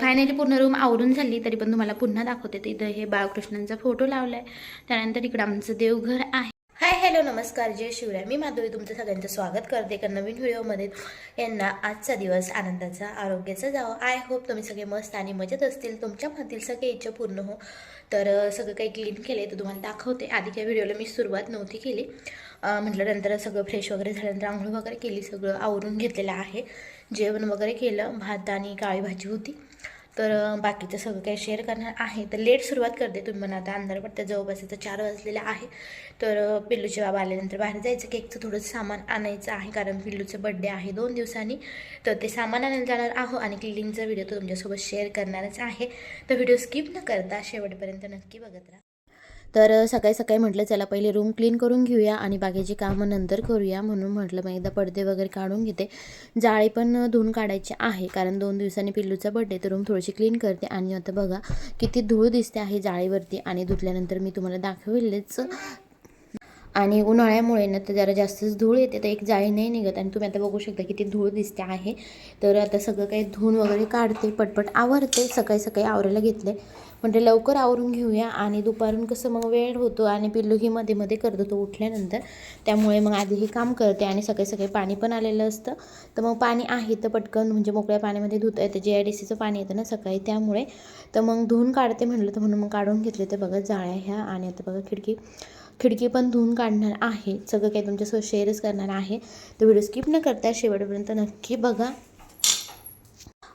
Finally पूर्ण room आवरून झाली तरी पण तुम्हाला पुन्हा दाखवते. तर इथं हे बाळकृष्णांचा फोटो लावलाय. त्यानंतर इकडं आमचं देवघर आहे. हाय हॅलो नमस्कार जय शिवराय. मी माधवी तुमचं सगळ्यांचं स्वागत करते एका नवीन व्हिडिओमध्ये. यांना आजचा दिवस आनंदाचा आरोग्याचा जावं. आय होप तुम्ही सगळे मस्त आणि मजेत असतील. तुमच्या मनातील सगळे इच्छा पूर्ण हो. तर सगळं काही क्लीन केलं तर तुम्हाला दाखवते. आधी त्या व्हिडिओला मी सुरुवात नव्हती केली. म्हटलं नंतर सगळं फ्रेश वगैरे झाल्यानंतर आंघोळ वगैरे केली. सगळं आवरून घेतलेलं आहे. जेवण वगैरे केलं. भात आणि काळी भाजी होती. तर बाकीचं सगळं काही शेअर करणार आहे. तर लेट सुरुवात करते तुम्ही मला आता. अंधार पडतं जवळपास इथं चार वाजलेले आहे. तर पिल्लूचे बाबा आल्यानंतर बाहेर जायचं. केकचं थोडंसं सामान आणायचं आहे कारण पिल्लूचं बड्डे आहे दोन दिवसांनी. तर ते सामान आणायला जाणार आहो आणि क्लिनिंगचा व्हिडिओ तो तुमच्यासोबत शेअर करणारच आहे. तर व्हिडिओ स्किप न करता शेवटपर्यंत नक्की बघत राहा. तर सकाळी सकाळी म्हटलं चला पहिले रूम क्लीन करून घेऊया आणि बाकीची कामं नंतर करूया. म्हणून म्हटलं मग एकदा पडदे वगैरे काढून घेते. जाळी पण धुवून काढायचे आहे कारण दोन दिवसांनी पिल्लूचा बड्डे तर रूम थोडीशी क्लीन करते. आणि आता बघा किती धूळ दिसते आहे जाळीवरती आणि धुतल्यानंतर मी तुम्हाला दाखविलेच. आणि उन्हाळ्यामुळे ना तर जरा जास्तच धूळ येते तर एक जाळी नाही निघत. आणि तुम्ही आता बघू शकता किती धूळ दिसते आहे. तर आता सगळं काही धुवून वगैरे काढते पटपट आवरते. सकाळी सकाळी आवरायला घेतले म्हणजे लवकर आवरून घेऊया आणि दुपारून कसं मग वेळ होतो आणि पिल्लू ही मध्ये मध्ये करतो तो उठल्यानंतर. त्यामुळे मग आधी हे काम करते आणि सकाळी सकाळी पाणी पण आलेलं असतं. तर मग पाणी आहे तर पटकन म्हणजे मोकळ्या पाण्यामध्ये धुता येतं जे आय डी सीचं पाणी येतं ना सकाळी त्यामुळे. तर मग धुवून काढते म्हटलं तर म्हणून मग काढून घेतले तर बघा जाळ्या ह्या आणि आता बघा खिडकी खिडकी पण धुवून काढणार आहे. सगळं काही तुमच्यासोबत शेअरच करणार आहे. तर व्हिडिओ स्किप न करता शेवटपर्यंत नक्की बघा.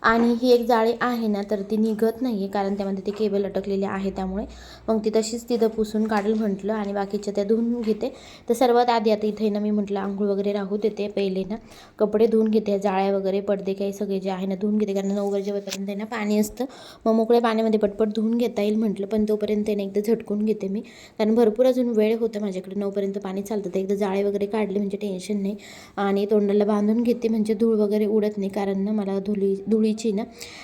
आणि ही एक जाळी आहे ना तर ती निघत नाही आहे कारण त्यामध्ये ते केबल अटकलेले आहे त्यामुळे. मग ती तशीच तिथं पुसून काढेल म्हटलं आणि बाकीच्या त्या धुवून घेते. तर सर्वात आधी आता इथे ना मी म्हटलं आंघोळ वगैरे राहू देते पहिले ना. कपडे धुवून घेते जाळ्या वगैरे पडदे काही सगळे जे आहे ना धुवून घेते कारण नऊ वाजेपर्यंत ना पाणी असतं. मग मोकळ्या पाण्यामध्ये पटपट धुवून घेता येईल म्हटलं पण तोपर्यंत ना एकदा झटकून घेते मी. कारण भरपूर अजून वेळ होतं माझ्याकडे नऊपर्यंत पाणी चालतं. तर एकदा जाळे वगैरे काढले म्हणजे टेन्शन नाही. आणि तोंडाला बांधून घेते म्हणजे धूळ वगैरे उडत नाही कारण ना मला धुळी धुळीची ना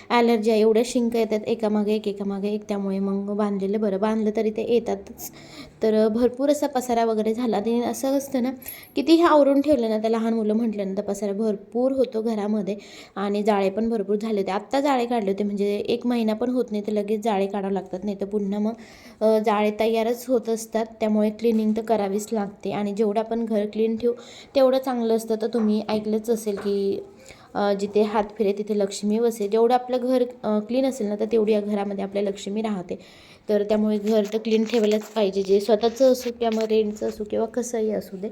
ॲलर्जी आहे एवढ्या शिंक येतात एकामागे एक एकामागे एक त्यामुळे मग बांधलेलं बरं. बांधलं तरी ते येतातच. तर भरपूर असा पसारा वगैरे झाला. आणि असं असतं ना किती हे आवरून ठेवलं ना तर लहान मुलं म्हटल्यानंतर पसारा भरपूर होतो घरामध्ये. आणि जाळे पण भरपूर झाले होते. आत्ता जाळे काढले होते म्हणजे एक महिना पण होत नाही तर लगेच जाळे काढावं लागतात. नाही तर पुन्हा मग जाळे तयारच होत असतात. त्यामुळे क्लिनिंग तर करावीच लागते. आणि जेवढं आपण घर क्लीन ठेवू तेवढं चांगलं असतं. तर तुम्ही ऐकलंच असेल की जिथे हात फिरे तिथे लक्ष्मी वसे जेवढं आपलं घर क्लीन असेल ना तर तेवढी या घरामध्ये आपल्या लक्ष्मी राहते. तर त्यामुळे घर तर क्लीन ठेवायलाच पाहिजे. जे स्वतःचं असो किंवा मग रेंटचं असो किंवा कसंही असू दे.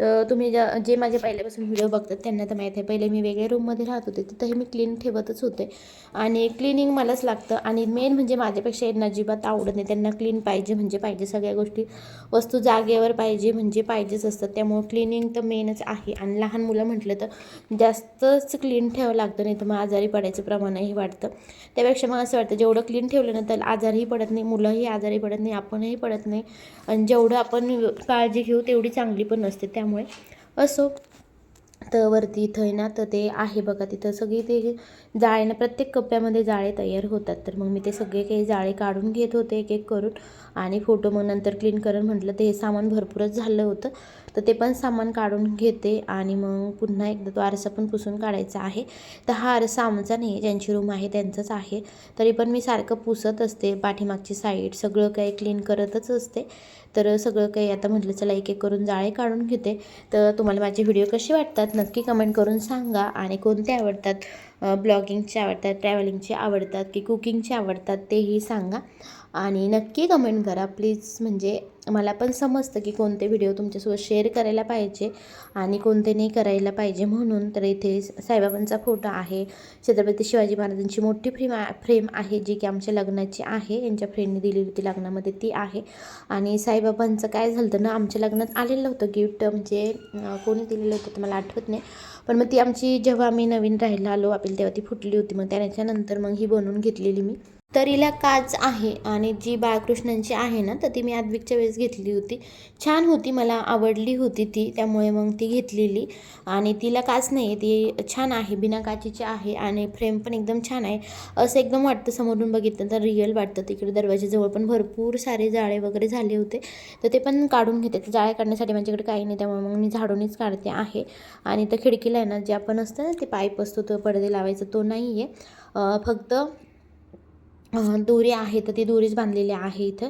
तर तुम्ही ज्या जे माझे पहिल्यापासून व्हिडिओ बघतात त्यांना तर माहीत आहे. पहिले मी वेगळ्या रूममध्ये राहत होते तिथंही मी क्लीन ठेवतच होते. आणि क्लिनिंग मलाच लागतं. आणि मेन म्हणजे माझ्यापेक्षा यांना अजिबात आवडत नाही. त्यांना क्लीन पाहिजे म्हणजे पाहिजे सगळ्या गोष्टी. वस्तू जागेवर पाहिजे म्हणजे पाहिजेच असतात. त्यामुळं क्लिनिंग तर मेनच आहे. आणि लहान मुलं म्हटलं तर जास्तच क्लीन ठेवावं लागतं नाही तर मग आजारी पडायचं प्रमाणही वाटतं त्यापेक्षा मग असं वाटतं जेवढं क्लीन ठेवलं ना तर आजारही पडत नाही मुलंही आजारी पडत नाही आपणही पडत नाही. आणि जेवढं आपण काळजी घेऊ तेवढी चांगली पण असते. त्यामुळे असो तर वरती इथं ना तर ते आहे बघा तिथं सगळी ते जाळे ना प्रत्येक कप्प्यामध्ये जाळे तयार होतात. तर मग मी ते सगळे काही जाळे काढून घेत होते एक एक करून. आणि फोटो मग नंतर क्लीन करून म्हटलं ते हे सामान भरपूरच झालं होतं. तर ते पण सामान काढून घेते आणि मग पुन्हा एकदा तो आरसा पण पुसून काढायचा आहे. तर हा आरसा आमचा नाही आहे ज्यांची रूम आहे त्यांचंच आहे. तरी पण मी सारखं पुसत असते पाठीमागची साईड सगळं काही क्लीन करतच असते. तर सगळं काही आता म्हटलं चला एक एक करून जाळे काढून घेते. तर तुम्हाला माझे व्हिडिओ कसे वाटतात नक्की कमेंट करून सांगा. आणि कोणते आवडतात ब्लॉगिंगचे आवडतात ट्रॅव्हलिंगचे आवडतात की कुकिंगचे आवडतात तेही सांगा. आणि नक्की कमेंट करा. प्लीज म्हणजे मला पण समजतं की कोणते व्हिडिओ तुमच्यासोबत शेअर करायला पाहिजे आणि कोणते नाही करायला पाहिजे म्हणून. तर इथे साईबाबांचा फोटो आहे. छत्रपती शिवाजी महाराजांची मोठी फ्रेम फ्रेम आहे जी की आमच्या लग्नाची आहे. यांच्या फ्रेंडने दिलेली होती लग्नामध्ये ती आहे. आणि साईबाबांचं काय झालं होतं ना आमच्या लग्नात आलेलं होतं गिफ्ट म्हणजे कोणी दिलेलं होतं तर मला आठवत नाही. पण मग ती आमची जेव्हा आम्ही नवीन राहायला आलो आपली तेव्हा ती फुटली होती. मग त्याच्यानंतर मग ही बनवून घेतलेली मी. तर हिला काच आहे आणि जी बाळकृष्णांची आहे ना तर ती मी आद्विकच्या वेळेस घेतली होती. छान होती मला आवडली होती ती त्यामुळे मग ती घेतलेली. आणि तिला काच नाही आहे ती छान आहे बिना काचेची आहे आणि फ्रेम पण एकदम छान आहे. असं एकदम वाटतं समोरून बघितलं तर रिअल वाटतं. तिकडे दरवाजाजवळ पण भरपूर सारे जाळे वगैरे झाले होते. तर ते पण काढून घेते. ते जाळे काढण्यासाठी माझ्याकडे काही नाही त्यामुळे मग मी झाडूनच काढते आहे. आणि त्या खिडकीला आहे ना जे आपण असतं ना ते पाईप असतो तो पडदे लावायचा तो नाही आहे फक्त दोरी आहे तर ती दोरीच बांधलेली आहे इथं.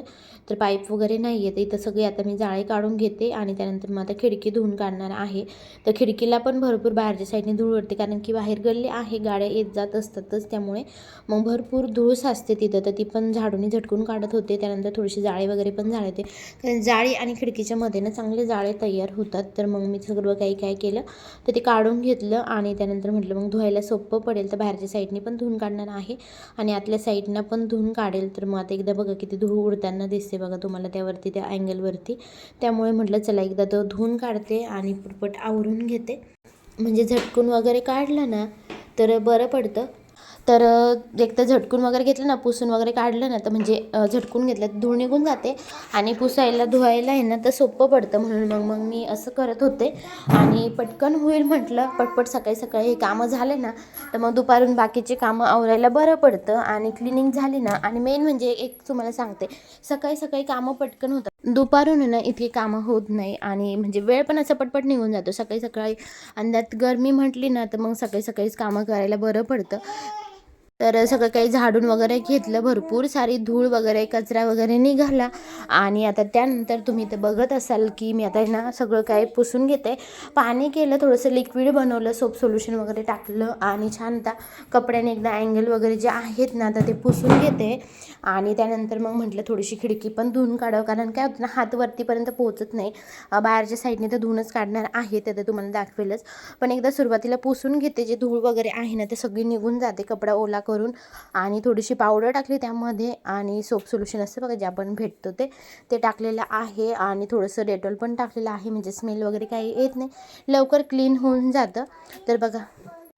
तर पाईप वगैरे नाही आहे तर इथं सगळी आता मी जाळे काढून घेते आणि त्यानंतर मग आता खिडकी धुवून काढणार आहे. तर खिडकीला पण भरपूर बाहेरच्या साईडने धूळ उडते कारण की बाहेर गल्ली आहे गाड्या येत जात असतातच त्यामुळे मग भरपूर धूळ साचते तिथं. तर ती पण झाडूने झटकून काढत होते त्यानंतर थोडीशी जाळे वगैरे पण जाळते कारण जाळी आणि खिडकीच्या मध्ये ना चांगले जाळे तयार होतात. तर मग मी सगळं काही काय केलं तर ते काढून घेतलं आणि त्यानंतर म्हटलं मग धुवायला सोपं पडेल तर बाहेरच्या साईडने पण धुवून काढणार आहे. आणि आतल्या साईडनं पण धुवून काढेल. तर मग आता एकदा बघा किती धूळ उडताना दिसते बघा तुम्हाला त्यावरती त्या अँगलवरती. त्यामुळे म्हटलं चला एकदा तो धुवून काढते आणि पटपट आवरून घेते. म्हणजे झटकून वगैरे काढलं ना तर बरं पडतं. तर अ, एक तर झटकून वगैरे घेतलं ना पुसून वगैरे काढलं ना तर म्हणजे झटकून घेतलं तर धूळ निघून जाते. आणि पुसायला धुवायला आहे ना तर सोपं पडतं. म्हणून मग मग मी असं करत होते. आणि पटकन होईल म्हटलं पटपट सकाळी सकाळी हे कामं झाले ना तर मग दुपारून बाकीचे कामं आवरायला बरं पडतं आणि क्लिनिंग झाली ना. आणि मेन म्हणजे एक तुम्हाला सांगते सकाळी सकाळी कामं पटकन होतात. दुपारून आहे ना इतकी कामं होत नाही आणि म्हणजे वेळ पण असं पटपट निघून जातो. सकाळी सकाळी आणि त्यात गरमी म्हटली ना तर मग सकाळी सकाळीच कामं करायला बरं पडतं. तर सगळं काही झाडून वगैरे घेतलं भरपूर सारी धूळ वगैरे कचरा वगैरे निघाला. आणि आता त्यानंतर तुम्ही ते बघत असाल की मी आता ना सगळं काही पुसून घेते. पाणी केलं थोडंसं लिक्विड बनवलं सोप सोल्युशन वगैरे टाकलं आणि छान आता कपड्याने एकदा अँगल वगैरे जे आहेत ना तर ते पुसून घेते. आणि त्यानंतर मग म्हटलं थोडीशी खिडकी पण धुवून काढावं कारण काय होतं ना हात वरतीपर्यंत पोहोचत नाही. बाहेरच्या साईडने तर धुवूनच काढणार आहे ते तर तुम्हाला दाखवेलच. पण एकदा सुरुवातीला पुसून घेते जे धूळ वगैरे आहे ना ते सगळी निघून जाते. कपडा ओला करून आणि थोडीशी पावडर टाकली त्यामध्ये आणि सोप सोल्युशन असतं बघा जे आपण भेटतो ते ते टाकलेलं आहे आणि थोडंसं डेटॉल पण टाकलेलं आहे म्हणजे स्मेल वगैरे काही येत नाही. लवकर क्लीन होऊन जातं. तर बघा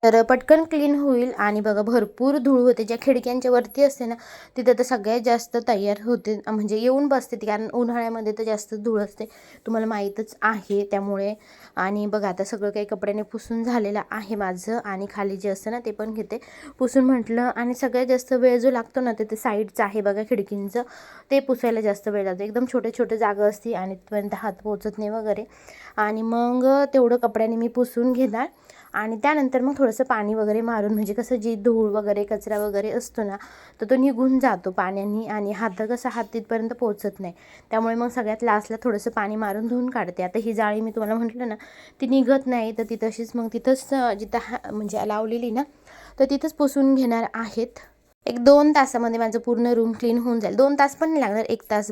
तर पटकन क्लीन होईल आणि बघा भरपूर धूळ होते. ज्या खिडक्यांच्या वरती असते ना तिथं तर सगळ्यात जास्त तयार होते. म्हणजे येऊन बसते ती कारण उन्हाळ्यामध्ये तर जास्त धूळ असते. तुम्हाला माहीतच आहे त्यामुळे. आणि बघा आता सगळं काही कपड्याने पुसून झालेलं आहे माझं आणि खाली जे असतं ना ते पण घेते. पुसून म्हटलं आणि सगळ्यात जास्त वेळ जो लागतो ना ते साईडचं आहे बघा खिडकींचं. ते पुसायला जास्त वेळ लागतो. एकदम छोटे छोटे जागा असते आणि तिथपर्यंत हात पोचत नाही वगैरे. आणि मग तेवढं कपड्याने मी पुसून घेणार. आणि त्यानंतर मग थोडंसं पाणी वगैरे मारून म्हणजे कसं जी धूळ वगैरे कचरा वगैरे असतो ना तर तो निघून जातो पाण्याने आणि हात कसं हात तिथपर्यंत पोचत नाही. त्यामुळे मग सगळ्यात लास्टला थोडंसं पाणी मारून धुवून काढते. आता ही जाळी मी तुम्हाला म्हटलं ना ती निघत नाही तर ती तशीच मग तिथंच जिथं हा म्हणजे लावलेली ना तर तिथंच पुसून घेणार आहेत. एक दोन तासामध्ये माझं पूर्ण रूम क्लीन होऊन जाईल. दोन तास पण नाही लागणार एक तास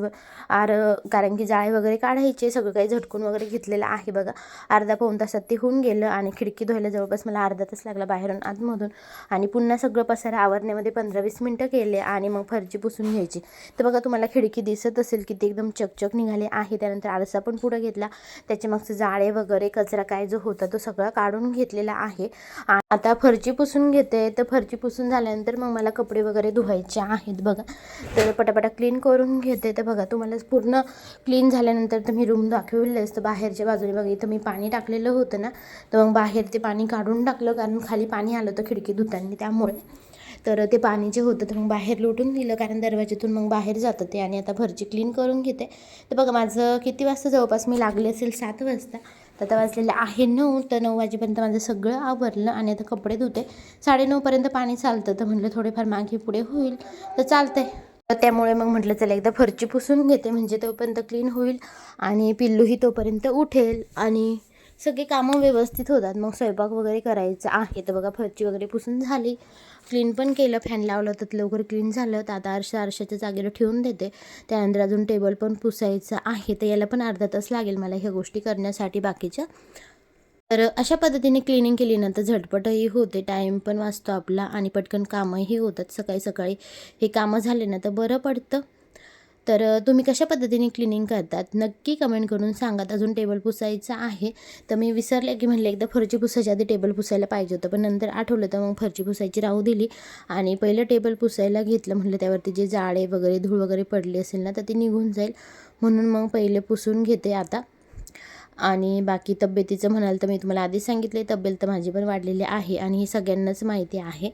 आर कारण की जाळे वगैरे काढायचे सगळं काही झटकून वगैरे घेतलेलं आहे बघा. अर्धा पाऊण तासात ते होऊन गेलं आणि खिडकी धुवायला जवळपास मला अर्धा तास लागला बाहेरून आतमधून. आणि पुन्हा सगळं पसारा आवरण्यामध्ये पंधरा वीस मिनटं केले आणि मग फरची पुसून घ्यायची. तर बघा तुम्हाला खिडकी दिसत असेल की ते एकदम चकचक निघाले आहे. त्यानंतर आरसा पण पुढं घेतला. त्याच्या मागचं जाळे वगैरे कचरा काय जो होता तो सगळा काढून घेतलेला आहे. आता फरची पुसून घेते. तर फरची पुसून झाल्यानंतर मग मला कपडे वगैरे धुवायचे आहेत बघा. तर पटापटा क्लीन करून घेते. तर बघा तुम्हाला पूर्ण क्लीन झाल्यानंतर तर मी रूम दाखवलेच तर बाहेरच्या बाजूने बघा इथं मी पाणी टाकलेलं होतं ना तर मग बाहेर ते पाणी काढून टाकलं कारण खाली पाणी आलं होतं खिडकी धुताना त्यामुळे. तर ते पाणी जे होतं ते मग बाहेर लुटून दिलं कारण दरवाज्यातून मग बाहेर जातं ते. आणि आता भरची क्लीन करून घेते. तर बघा माझं किती वाजता जवळपास मी लागले असेल सात वाजता. तर आता वाजलेलं आहे नऊ तर नऊ वाजेपर्यंत माझं सगळं आवरलं आणि आता कपडे धुते. साडेनऊपर्यंत पाणी चालतं तर म्हटलं थोडेफार मागे पुढे होईल तर चालतंय. तर त्यामुळे मग म्हटलं चला एकदा फरची पुसून घेते म्हणजे तोपर्यंत क्लीन होईल आणि पिल्लूही तोपर्यंत उठेल आणि सगळे कामं व्यवस्थित होतात. मग स्वयंपाक वगैरे करायचं आहे. तर बघा फरची वगैरे पुसून झाली. क्लीन पण केलं फॅन लावलं तर लवकर क्लीन झालं. तर आता आरशा आरशाच्या जागेवर ठेवून देते. त्यानंतर अजून टेबल पण पुसायचं आहे. तर याला पण अर्धा तास लागेल मला ह्या गोष्टी करण्यासाठी बाकीच्या. तर अशा पद्धतीने क्लिनिंग केली ना तर झटपटही होते. टाईम पण वाचतो आपला आणि पटकन कामंही होतात. सकाळी सकाळी हे कामं झाले ना तर बरं पडतं. तर तुम्ही कशा पद्धतीने क्लिनिंग करतात? नक्की कमेंट करून सांगात अजून टेबल पुसायचं आहे. तर मी विसरले की म्हणले एकदा फरची पुसायच्या आधी टेबल पुसायला पाहिजे होतं. पण नंतर आठवलं तर मग फरची पुसायची राहू दिली. आणि पहिलं टेबल पुसायला घेतलं. म्हटलं त्यावरती जे जाळे वगैरे धूळ वगैरे पडली असेल ना तर ती निघून जाईल. म्हणून मग पहिले पुसून घेते आता. आणि बाकी तब्येतीचं म्हणाल तर मी तुम्हाला आधीच सांगितले तब्येत तर माझी पण वाढलेली आहे आणि हे सगळ्यांनाच माहिती आहे.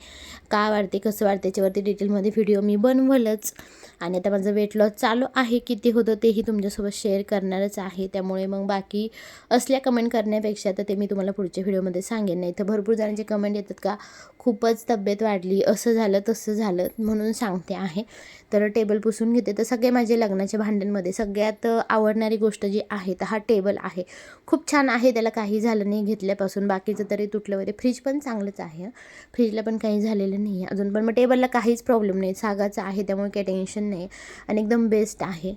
का वाढते कसं वाढते याच्यावरती डिटेलमध्ये व्हिडिओ मी बनवलंच. आणि आता माझं वेट लॉस चालू आहे किती होतं तेही तुमच्यासोबत शेअर करणारच आहे. त्यामुळे मग बाकी असल्या कमेंट करण्यापेक्षा तर ते मी तुम्हाला पुढच्या व्हिडिओमध्ये सांगेन. नाही तर भरपूर जणांचे कमेंट येतात का खूपच तब्येत वाढली असं झालं तसं झालं म्हणून सांगते आहे. तर टेबल पुसून घेते. तर सगळे माझे लग्नाच्या भांड्यांमध्ये सगळ्यात आवडणारी गोष्ट जी आहे तर हा टेबल आहे. खूप छान आहे त्याला काही झालं नाही घेतल्यापासून. बाकीचं तरी तुटलं वगैरे. फ्रीज पण चांगलंच आहे. फ्रीजला पण काही झालेलं नाही आहे अजून. पण मग टेबलला काहीच प्रॉब्लेम नाही. सागाचं आहे त्यामुळे काही टेन्शन नाही. आणि एकदम बेस्ट आहे.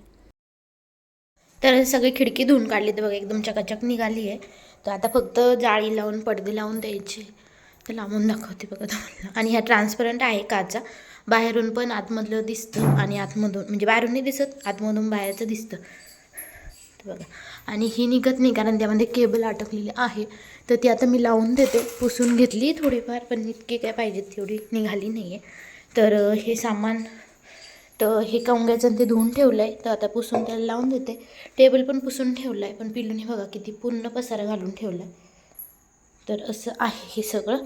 तर सगळी खिडकी धुवून काढली तर बघा एकदम चकाचक निघाली आहे. तर आता फक्त जाळी लावून पडदे लावून द्यायचे. तर लावून दाखवते बघा तुम्हाला. आणि ह्या ट्रान्सपरंट आहे काचा. बाहेरून पण आतमधलं दिसतं आणि आतमधून म्हणजे बाहेरून नाही दिसत आतमधून बाहेरचं दिसतं. बघा. आणि ही निघत नाही कारण त्यामध्ये केबल अटकलेली आहे. तर ती आता मी लावून देते. पुसून घेतली थोडीफार पण इतकी काय पाहिजे तेवढी निघाली नाही आहे तर हे सामान तर हे कवंग्याचं ते धुवून ठेवलं आहे तर आता पुसून त्याला लावून देते. टेबल पण पुसून ठेवलं आहे पण पिलूने बघा किती पूर्ण पसारा घालून ठेवला आहे तर असं आहे हे सगळं.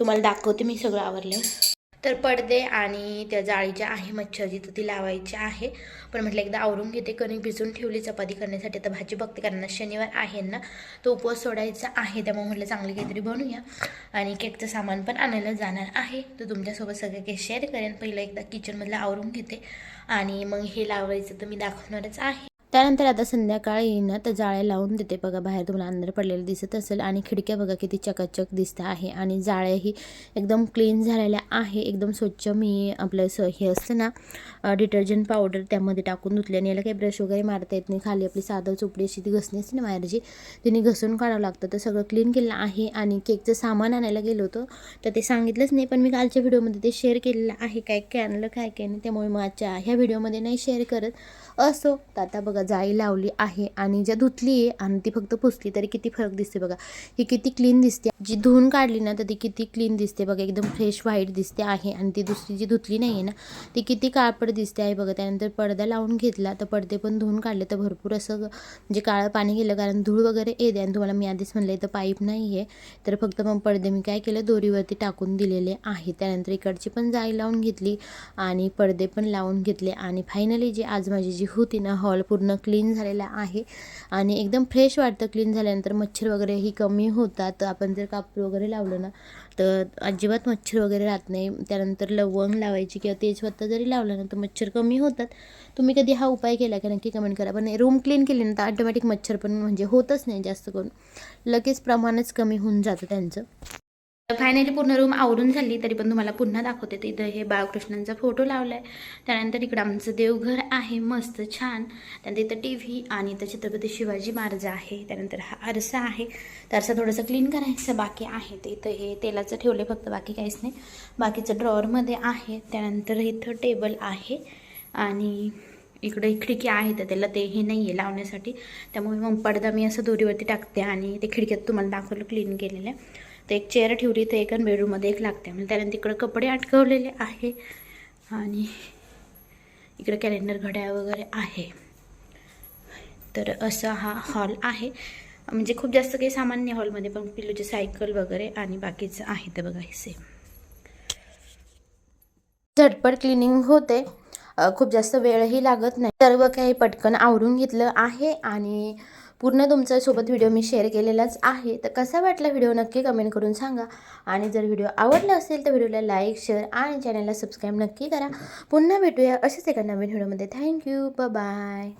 तुम्हाला दाखवते मी सगळं आवरल्यावर. तर पडदे आणि त्या जाळीच्या आहे मच्छरची तर ती लावायची आहे. पण म्हटलं एकदा आवरून घेते कणिक भिजून ठेवली चपाती करण्यासाठी. तर भाजी बघते कारण शनिवार आहे ना तो उपवास सोडायचा आहे त्यामुळे म्हटलं चांगली काहीतरी बनवूया. आणि केकचं सामान पण आणायला जाणार आहे. तर तुमच्यासोबत सगळं काही शेअर करेन. पहिलं एकदा किचनमधलं आवरून घेते. आणि मग हे लावायचं तर मी दाखवणारच आहे. त्यानंतर आता संध्याकाळी ना तर जाळ्या लावून देते. बघा बाहेर तुम्हाला अंधार पडलेलं दिसत असेल आणि खिडक्या बघा किती चकाचक दिसत आहे. आणि जाळ्याही एकदम क्लीन झालेल्या आहे. एकदम स्वच्छ मी आपलं स हे असतं ना डिटर्जंट पावडर त्यामध्ये टाकून धुतले. आणि याला काही ब्रश वगैरे मारता येत नाही. खाली आपली साधं चोपडी अशी ती घसणी असते ना बाहेरची तिने घसून काढावं लागतं. तर सगळं क्लीन केलं आहे. आणि केकचं सामान आणायला गेलो होतो तर ते सांगितलंच नाही पण मी कालच्या व्हिडिओमध्ये ते शेअर केलेलं आहे. काय काय आणलं काय काय नाही. त्यामुळे मग आजच्या ह्या व्हिडिओमध्ये नाही शेअर करत. असो तर आता बघा जाळी लावली आहे आणि ज्या धुतली आहे आणि ती फक्त पुसली तरी किती फरक दिसते बघा. ही किती क्लीन दिसते. जी धुवून काढली ना तर ती किती क्लीन दिसते बघा. एकदम फ्रेश व्हाईट दिसते आहे आणि ती दुसरी जी धुतली नाही आहे ना ती किती काळपड दिसते आहे बघा. त्यानंतर पडदा लावून घेतला तर पडदे पण धुवून काढले तर भरपूर असं म्हणजे काळं पाणी गेलं कारण धूळ वगैरे येते आणि तुम्हाला मी आधीच म्हणलं इथं पाईप नाही आहे तर फक्त मग पडदे मी काय केलं दोरीवरती टाकून दिलेले आहे. त्यानंतर इकडची पण जाळी लावून घेतली आणि पडदे पण लावून घेतले आणि फायनली जी आज माझी जी होती ना हॉल पूर्ण क्लीन झालेला आहे. आणि एकदम फ्रेश वाटतं क्लीन झाल्यानंतर मच्छर वगैरेही कमी होतात. आपण जर कापूर वगैरे लावलं ना तर अजिबात मच्छर वगैरे राहत नाही. त्यानंतर लवंग लावायची किंवा तेजपत्ता जरी लावला ना तर मच्छर कमी होतात. तुम्ही कधी हा उपाय केला की? नक्की कमेंट करा. पण रूम क्लीन केली ना तर ऑटोमॅटिक मच्छर पण म्हणजे होतच नाही जास्त करून. लगेच प्रमाणच कमी होऊन जातं त्यांचं. फायनली पूर्ण रूम आवरून झाली तरी पण तुम्हाला पुन्हा दाखवते तर इथं हे बाळकृष्णांचा फोटो लावला आहे त्यानंतर इकडं आमचं देवघर आहे मस्त छान. त्यानंतर इथं टी व्ही आणि इथं छत्रपती शिवाजी महाराज आहे. त्यानंतर हा आरसा आहे. तर आरसा थोडंसं क्लीन करायचं बाकी आहे. ते इथं हे तेलाचं ठेवले फक्त बाकी काहीच नाही. बाकीचं ड्रॉवरमध्ये आहे. त्यानंतर इथं टेबल आहे. आणि इकडे खिडकी आहे तर त्याला ते हे नाही आहे लावण्यासाठी. त्यामुळे मग पडदा मी असं दोरीवरती टाकते आणि ते खिडक्यात तुम्हाला दाखवलं क्लीन केलेलं आहे. तर एक चेअर ठेवली तर एका बेडरूममध्ये एक लागते. म्हणजे त्यानंतर इकडं कपडे अटकवलेले आहे. आणि इकडं कॅलेंडर घड्याळ वगैरे आहे. तर असा हा हॉल आहे. म्हणजे खूप जास्त काही सामान्य हॉलमध्ये पण पिल्लूचे सायकल वगैरे आणि बाकीचं आहे तर बघा हे सेम झटपट क्लिनिंग होते. खूप जास्त वेळही लागत नाही. सर्व काही पटकन आवरून घेतलं आहे आणि पूर्ण तुमच्यासोबत व्हिडिओ मी शेअर केलेलाच आहे. तर कसा वाटला व्हिडिओ नक्की कमेंट करून सांगा. आणि जर व्हिडिओ आवडला असेल तर व्हिडिओला लाईक शेअर आणि चॅनलला सबस्क्राईब नक्की करा. पुन्हा भेटूया असेच एका नवीन व्हिडिओमध्ये. Thank you. बाय.